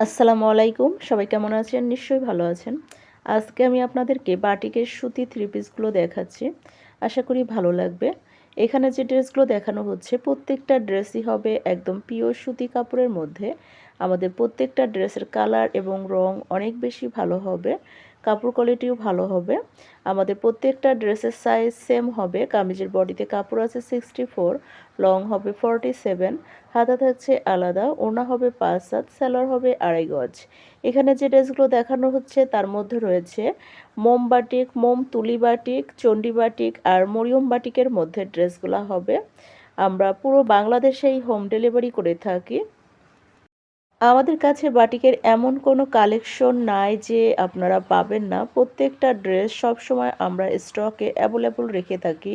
আসসালামু আলাইকুম। সবাই কেমন আছেন? নিশ্চয়ই ভালো আছেন। আজকে আমি আপনাদেরকে বাটিকের সুতি থ্রি পিসগুলো দেখাচ্ছি। আশা করি ভালো লাগবে। এখানে যে ড্রেসগুলো দেখানো হচ্ছে, প্রত্যেকটা ড্রেসই হবে একদম পিওর সুতি কাপড়ের মধ্যে। আমাদের প্রত্যেকটা ড্রেসের কালার এবং রং অনেক বেশি ভালো হবে। কাপড় কোয়ালিটিও ভালো হবে। আমাদের প্রত্যেকটা ড্রেসের সাইজ সেম হবে। কামিজের বডিতে কাপড় আছে সিক্সটি ফোর লং হবে ফর্টি সেভেন হাতা থাকছে আলাদা ওনা হবে পাঁচ সাত স্যালোয়ার হবে আড়াই গজ। এখানে যে ড্রেসগুলো দেখানো হচ্ছে, তার মধ্যে রয়েছে মোম বাটিক মোম তুলি বাটিক চণ্ডী বাটিক আর মরিয়ম বাটিকের মধ্যে ড্রেসগুলো হবে। আমরা পুরো বাংলাদেশেই হোম ডেলিভারি করে থাকি। আমাদের কাছে বাটিকের এমন কোনো কালেকশন নাই যে আপনারা পাবেন না। প্রত্যেকটা ড্রেস সবসময় আমরা স্টকে অ্যাভেলেবল রেখে থাকি।